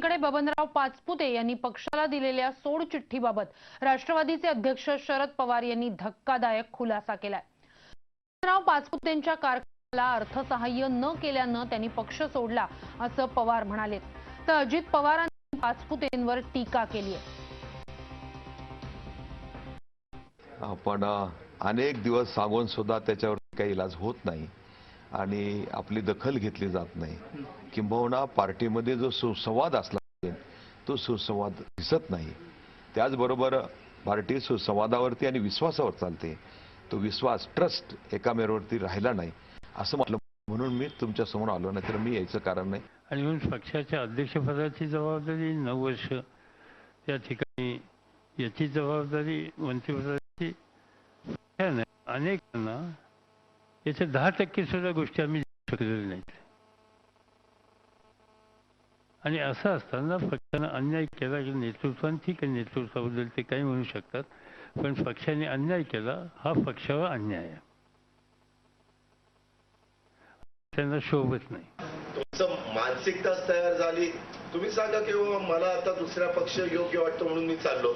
कडे बबनराव पाचपुते यांनी पक्षाला दिलेल्या सोड चिठ्ठीबाबत राष्ट्रवादीचे अध्यक्ष शरद पवार यांनी धक्कादायक खुलासा केलाय. बबनराव पाचपुतेंच्या कारखान्याला अर्थसहाय्य न केल्यानं त्यांनी पक्ष सोडला असं पवार म्हणाले. तर अजित पवारांनी पाचपुतेंवर टीका केली आहे आपण अनेक दिवस सांगून सुद्धा त्याच्यावर काही इलाज होत नाही. आणि आपली दखल घेतली जात नाही. किंबहुना पार्टीमध्ये जो सुसंवाद असला पाहिजे तो सुसंवाद दिसत नाही. त्याचबरोबर पार्टी सुसंवादावरती आणि विश्वासावर चालते. तो विश्वास ट्रस्ट एकामेकावरती राहिला नाही. असं म्हटलं म्हणून मी तुमच्यासमोर आलो नाही तर मी यायचं कारण नाही. आणि म्हणून पक्षाच्या अध्यक्षपदाची जबाबदारी नऊ वर्ष त्या ठिकाणी याची जबाबदारी मंत्रिपदाची अनेकांना याच्या दहा टक्के सुद्धा गोष्टी आम्ही शकलेल्या नाहीत. आणि असं असताना पक्षानं अन्याय केला की नेतृत्वाने ठीक आहे नेतृत्वाबद्दल ते काही म्हणू शकतात पण पक्षाने अन्याय केला हा पक्षावर अन्याय आहे. त्यांना शोभत नाही. तुमचं मानसिकताच तयार झाली. तुम्ही सांगा की हो, मला आता दुसरा पक्ष योग्य वाटतो म्हणून मी चाललो.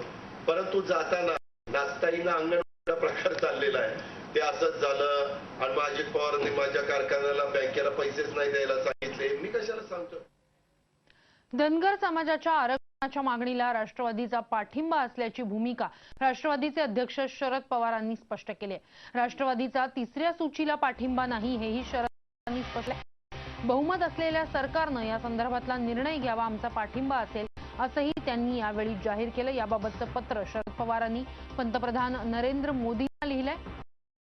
परंतु जाताना नाचताईना अंगण प्रकार चाललेला आहे. ते असंच झालं. आणि माझी पवारांनी माझ्या कारखान्याला बँकेला पैसेच नाही द्यायला सांगितले. मी कशाला सांगतो? धनगर समाजाच्या आरक्षणाच्या मागणीला राष्ट्रवादीचा पाठिंबा असल्याची भूमिका राष्ट्रवादीचे अध्यक्ष शरद पवारांनी स्पष्ट केली राष्ट्रवादीचा तिसऱ्या सूचीला पाठिंबा नाही हेही शरद पवारांनी स्पष्ट बहुमत असलेल्या सरकारनं या संदर्भातला निर्णय घ्यावा आमचा पाठिंबा असेल असंही त्यांनी यावेळी जाहीर केलं. याबाबतचं पत्र शरद पवारांनी पंतप्रधान नरेंद्र मोदींना लिहिलंय.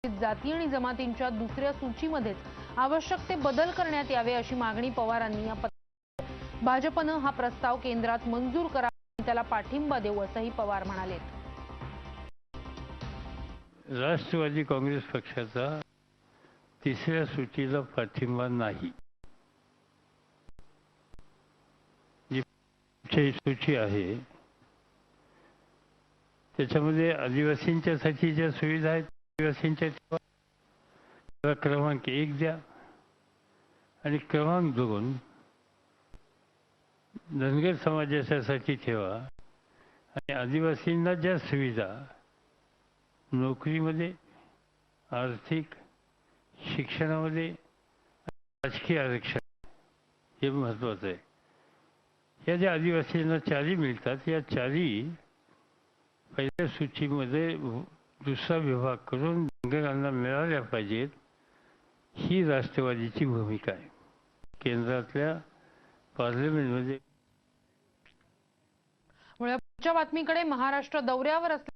जाती आणि जमातींच्या दुसऱ्या सूचीमध्येच आवश्यक ते बदल करण्यात यावे अशी मागणी पवारांनी या पत्रात भाजपनं हा प्रस्ताव केंद्रात मंजूर करा त्याला पाठिंबा देऊ असंही पवार म्हणाले. राष्ट्रवादी काँग्रेस पक्षाचा तिसऱ्या सूचीला पाठिंबा नाही. जी सूची आहे त्याच्यामध्ये आदिवासींच्यासाठी ज्या सुविधा आहेत आदिवासींच्या क्रमांक एक द्या आणि क्रमांक दोन धनगर समाजासाठी ठेवा आणि आदिवासींना ज्या सुविधा नोकरीमध्ये आर्थिक शिक्षणामध्ये राजकीय आरक्षण हे महत्त्वाचं आहे. या ज्या आदिवासींना चारी मिळतात या चारी पहिल्या सूचीमध्ये दुसरा विभाग करून धनगरांना मिळाल्या पाहिजेत ही राष्ट्रवादीची भूमिका आहे. केंद्रातल्या पार्लमेंटमध्ये बातमीकडे महाराष्ट्र दौऱ्यावर असलेल्या